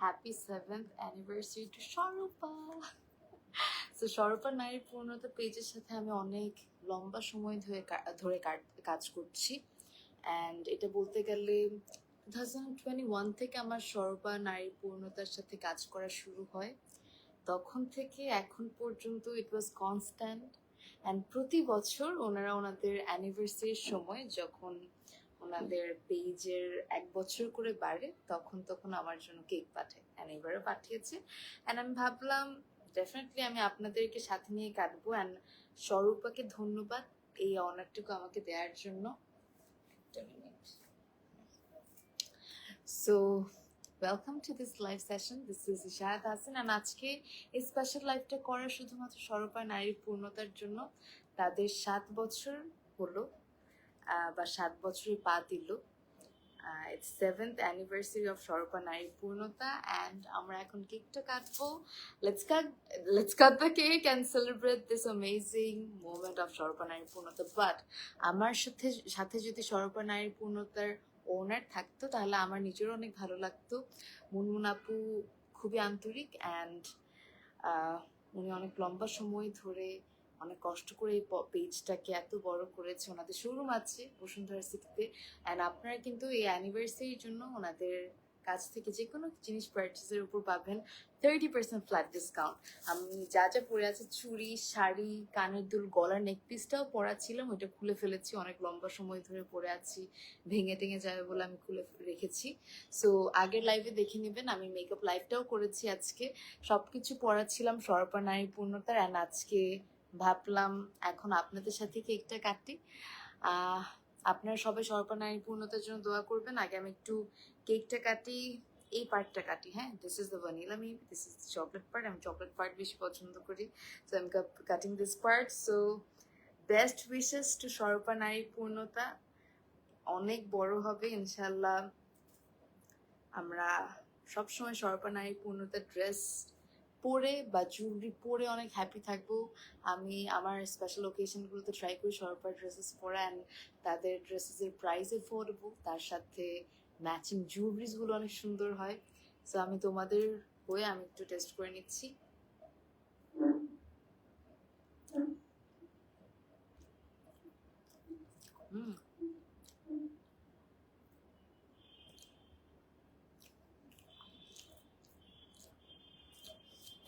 Happy seventh anniversary to Swarupa তো স্বরূপা নারীর পূর্ণতা পেজের সাথে আমি অনেক লম্বা সময় ধরে ধরে কাজ করছি। অ্যান্ড এটা বলতে গেলে টু থাউজেন্ড টোয়েন্টি ওয়ান থেকে আমার স্বরূপা নারীর পূর্ণতার সাথে কাজ করা শুরু হয়। তখন থেকে এখন পর্যন্ত ইট ওয়াজ কনস্ট্যান্ট অ্যান্ড প্রতি বছর ওনারা ওনাদের অ্যানিভার্সারির সময় যখন ওনাদের পেজের এক বছর করে বাড়ে, তখন তখন আমার জন্য কেক পাঠায়। অ্যান্ড এবারও পাঠিয়েছে। অ্যান্ড আমি ভাবলাম ডেফিনেটলি আমি আপনাদেরকে সাথে নিয়ে কাটবো। অ্যান্ড স্বরূপাকে ধন্যবাদ এই অনারটুকু আমাকে দেওয়ার জন্য। So welcome to this live session this is Ishahad Hasan and আজকে এই স্পেশাল লাইভটা করা শুধুমাত্র স্বরূপা নারীর পূর্ণতার জন্য। তাদের সাত বছর হলো। বা সাত বছরে পা দিল। It's seventh anniversary of Swarupa নারীর পূর্ণতা অ্যান্ড আমরা এখন কেকটা কাটবো। Let's cut let's cut the cake and celebrate this amazing moment of Swarupa নারীর পূর্ণতা। বাট আমার সাথে সাথে যদি স্বরূপা নারীর পূর্ণতার ওনার থাকতো, তাহলে আমার নিজেরও অনেক ভালো লাগতো। মুনমুন আপু খুবই আন্তরিক অ্যান্ড উনি অনেক লম্বা সময় ধরে অনেক কষ্ট করে এই পেজটাকে এত বড় করেছে ওনাদের শোরুম আছে বসুন্ধরা সিটিতে অ্যান্ড আপনারা কিন্তু এই অ্যানিভার্সারির জন্য ওনাদের কাছ থেকে যে কোনো জিনিস পারচেসের উপর পাবেন থার্টি পার্সেন্ট ফ্ল্যাট ডিসকাউন্ট আমি যা যা পরে আছে, চুড়ি, শাড়ি, কানের দুল, গলার নেক পিসটাও পরা ছিলাম ওইটা খুলে ফেলেছি, অনেক লম্বা সময় ধরে পরে আছি, ভেঙে টেঙে যাবে বলে আমি খুলে রেখেছি। সো আগের লাইভে দেখে নেবেন, আমি মেকআপ লাইভটাও করেছি আজকে। সব কিছু পরা ছিলাম সরপা, নারী পূর্ণতার অ্যান্ড আজকে ভাবলাম এখন আপনাদের সাথে কেকটা কাটি। আপনারা সবাই সরপা নারী পূর্ণতার জন্য দোয়া করবেন। আগে আমি একটু কেকটা কাটি, এই পার্টটা কাটি হ্যাঁ? দিস ইজ দ্য ভ্যানিলা মি দিস ইজ চকলেট পার্ট আমি চকলেট পার্ট বেশি পছন্দ করি। সো আমি cutting this part so best wishes to Swarupa নারী পূর্ণতা। অনেক বড় হবে ইনশাল্লাহ আমরা সবসময় সরপা নারী পূর্ণতা ড্রেস পরে বা জুয়েলারি পরে অনেক হ্যাপি থাকব। আমি আমার স্পেশাল ওকেশনগুলোতে ট্রাই করি সরকার ড্রেসেস পরা অ্যান্ড তাদের ড্রেসেসের প্রাইস এফোর্ডেবল তার সাথে ম্যাচিং জুয়েলারিজগুলো অনেক সুন্দর হয়। সো আমি তোমাদের হয়ে আমি একটু টেস্ট করে নিচ্ছি।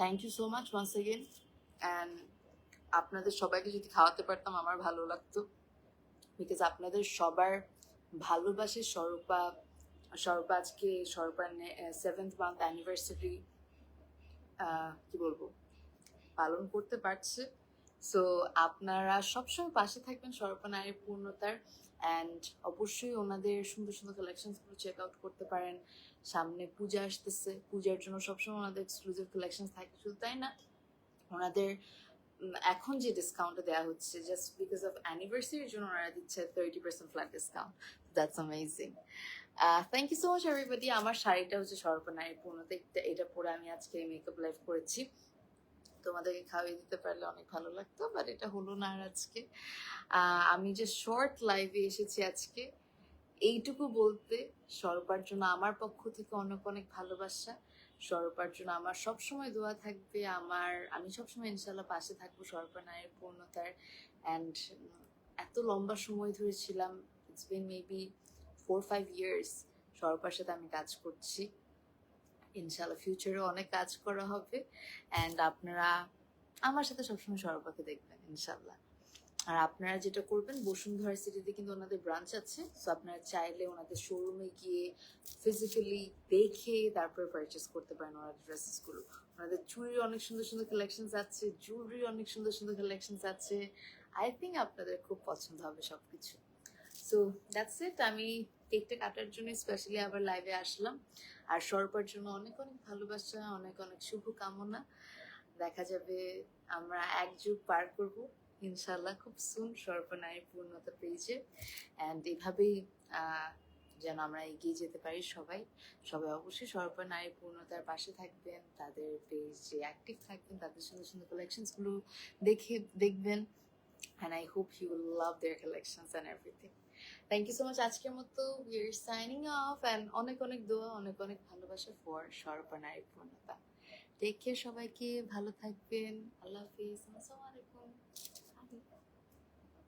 Thank you so much once again and আপনাদের সবাইকে যদি খাওয়াতে পারতাম, আমার ভালো লাগতো। বিকজ আপনাদের সবার ভালোবাসে স্বরূপা স্বরূপা আজকে স্বরূপার সেভেন্থ মান্থ অ্যানিভার্সারি কি বলব? পালন করতে পারছে। সো আপনারা সবসময় পাশে থাকবেন স্বরূপা নারীর পূর্ণতার অ্যান্ড অবশ্যই ওনাদের সুন্দর সুন্দর কালেকশনসগুলো চেক আউট করতে পারেন। সামনে পূজা আসতেছে, পূজার জন্য সবসময় ওনাদের এক্সক্লুসিভ কালেকশন থাকে। শুধু তাই না, ওনাদের এখন যে ডিসকাউন্টটা দেওয়া হচ্ছে জাস্ট বিকজ অফ অ্যানিভার্সারির জন্য ওনারা দিচ্ছে thirty percent flat discount that's amazing thank you so much everybody আমার শাড়িটা হচ্ছে সর্বনারী পূর্ণতা। এটা পরে আমি আজকে মেকআপ লাইভ করেছি। তোমাদেরকে খাওয়িয়ে দিতে পারলে অনেক ভালো লাগতো বাট এটা হলো না আর আজকে। আমি যে শর্ট লাইভে এসেছি আজকে, এইটুকু বলতে সরপার জন্য আমার পক্ষ থেকে অনেক অনেক ভালোবাসা। সরপার জন্য আমার সবসময় দোয়া থাকবে, আমার, আমি সবসময় ইনশাল্লাহ পাশে থাকব সরপা নায়ের পূর্ণতার। অ্যান্ড এত লম্বা সময় ধরে ছিলাম it's been maybe four five years সরপার সাথে আমি কাজ করছি। ইনশাল্লাহ ফিউচারেও অনেক কাজ করা হবে অ্যান্ড আপনারা আমার সাথে সবসময় সরপাকে দেখবেন ইনশাল্লাহ আর আপনারা যেটা করবেন, বসুন্ধরা সিটিতে কিন্তু ওনাদের ব্রাঞ্চ আছে সো আপনারা চাইলে ওনাদের শোরুমে গিয়ে ফিজিক্যালি দেখে তারপরে পারচেস করতে পারেন ওনাদের ড্রেসেসগুলো ওনাদের চুড়ির অনেক সুন্দর সুন্দর কালেকশনস আছে জুয়েলারির অনেক সুন্দর সুন্দর কালেকশনস আছে। আই থিঙ্ক আপনাদের খুব পছন্দ হবে সব কিছু সো দ্যাটস ইট আমি কেকটা কাটার জন্য স্পেশালি আবার লাইভে আসলাম। আর সরপার জন্য অনেক অনেক ভালোবাসা, অনেক অনেক শুভ কামনা দেখা যাবে আমরা এক যুগ পার করব ইনশাল্লাহ খুব সুন সর্বনারী পূর্ণতা পেয়েছে। অ্যান্ড এভাবেই যেন আমরা এগিয়ে যেতে পারি সবাই। সবাই অবশ্যই সর্বনারী পূর্ণতার পাশে থাকবেন, তাদের পেজে অ্যাক্টিভ থাকবেন, তাদের সুন্দর সুন্দর কালেকশনসগুলো দেখে, দেখবেন। And I hope you love their collections and everything thank you so much আজকের মতো we are signing off and অনেক অনেক দোয়া, অনেক অনেক ভালোবাসা ফর সর্বনারী পূর্ণতা। টেক কেয়ার সবাইকে, ভালো থাকবেন। আল্লাহ হাফিজ। আসসালামু আলাইকুম।